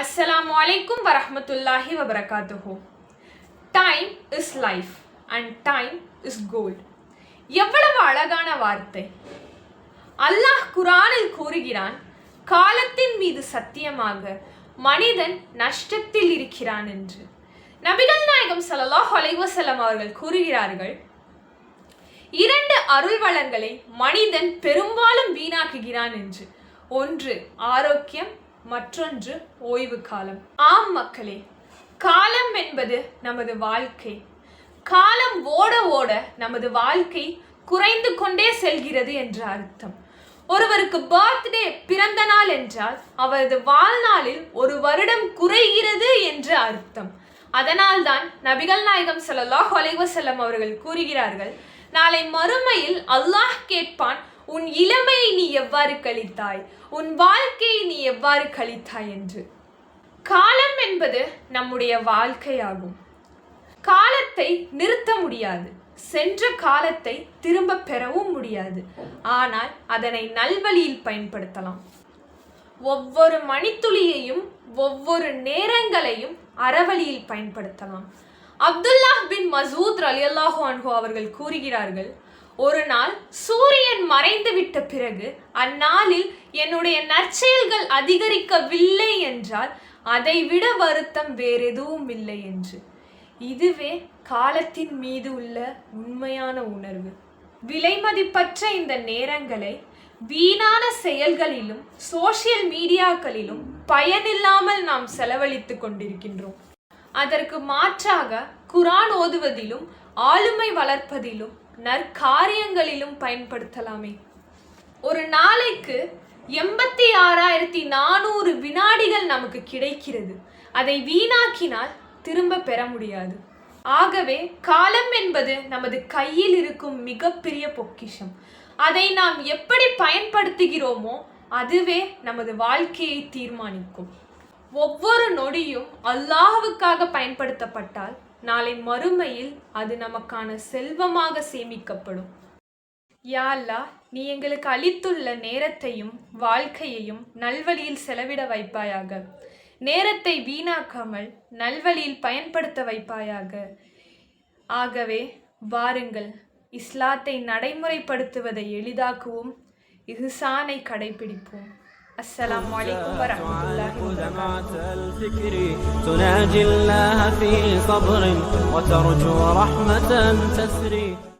அஸ்ஸலாமு அலைக்கும் வரஹ்மத்துல்லாஹி வபரகாத்துஹு time is life and time is gold எவ்வளவு அழகான வார்த்தை. அல்லாஹ் குரானில் கூறுகிறான் காலத்தின் மீது சத்தியமாக மனிதன் நஷ்டத்தில் இருக்கிறான் என்று. நபிகள் நாயகம் ஸல்லல்லாஹு அலைஹி அவர்கள் கூறுகிறார்கள் இரண்டு அருள் வளங்களை மனிதன் பெரும்பாலும் வீணாக்குகிறான் என்று. ஒன்று ஆரோக்கியம். மற்றொன்று ஓய்வு காலம் ஆம் மக்களே காலம் என்பது நமது வாழ்க்கை. காலம் ஓட ஓட நமது வாழ்க்கை குறைந்து கொண்டே செல்கிறது என்ற அர்த்தம். ஒருவருக்கு பர்த்டே பிறந்த நாள் என்றால் அவரது வாழ்நாளில் ஒரு வருடம் குறைகிறது என்று அர்த்தம். அதனால்தான் நபிகள் நாயகம் ஸல்லல்லாஹு அலைவசல்லம் அவர்கள் கூறுகிறார்கள் நாளை மறுமையில் அல்லாஹ் கேட்பான் உன் இளமையை நீ எவ்வாறு கழித்தாய்? உன் வாழ்க்கையை நீ எவ்வாறு கழித்தாய் என்று? காலம் என்பது நம்முடைய வாழ்க்கையாகும். காலத்தை நிறுத்த முடியாது. சென்ற காலத்தை திரும்ப பெறவும் முடியாது. ஆனால் அதனை நல்வழியில் பயன்படுத்தலாம். ஒவ்வொரு மணித்துளியையும் ஒவ்வொரு நேரங்களையும் அறவழியில் பயன்படுத்தலாம். அப்துல்லாஹ் பின் மசூத் ரலியல்லாஹு அன்ஹோ அவர்கள் கூறுகிறார்கள் ஒரு நாள் சூரியன் மறைந்து விட்ட பிறகு அந்நாளில் என்னுடைய நற்செயல்கள் அதிகரிக்கவில்லை என்றால் அதைவிட வருத்தம் வேறெதுவும் இல்லை என்று. இதுவே காலத்தின் மீது உள்ள உண்மையான உணர்வு. விலைமதிப்பற்ற இந்த நேரங்களை வீணான செயல்களிலும் சோஷியல் மீடியாக்களிலும் பயனில்லாமல் நாம் செலவழித்து கொண்டிருக்கின்றோம். அதற்கு மாற்றாக குரான் ஓதுவதிலும் ஆளுமை வளர்ப்பதிலும் நற்காரியங்களிலும் பயன்படுத்தலாமே. ஒரு நாளைக்கு எண்பத்தி ஆறாயிரத்தி நானூறு வினாடிகள் நமக்கு கிடைக்கிறது. அதை வீணாக்கினால் திரும்ப பெற முடியாது. ஆகவே காலம் என்பது நமது கையில் இருக்கும் மிகப்பெரிய பொக்கிஷம். அதை நாம் எப்படி பயன்படுத்துகிறோமோ அதுவே நமது வாழ்க்கையை தீர்மானிக்கும். ஒவ்வொரு நொடியும் அல்லாஹுக்காக பயன்படுத்தப்பட்டால் நாளை மறுமையில் அது நமக்கான செல்வமாக சேமிக்கப்படும். யாழ்லா நீ எங்களுக்கு அளித்துள்ள நேரத்தையும் வாழ்க்கையையும் நல்வழியில் செலவிட வைப்பாயாக. நேரத்தை வீணாக்காமல் நல்வழியில் பயன்படுத்த வைப்பாயாக. ஆகவே வாருங்கள் இஸ்லாத்தை நடைமுறைப்படுத்துவதை எளிதாக்குவோம் இஹ்சானை கடைபிடிப்போம். السلام عليكم ورحمة الله وبركاته الفكر تناجي الله في صبر وترجو رحمة تسري.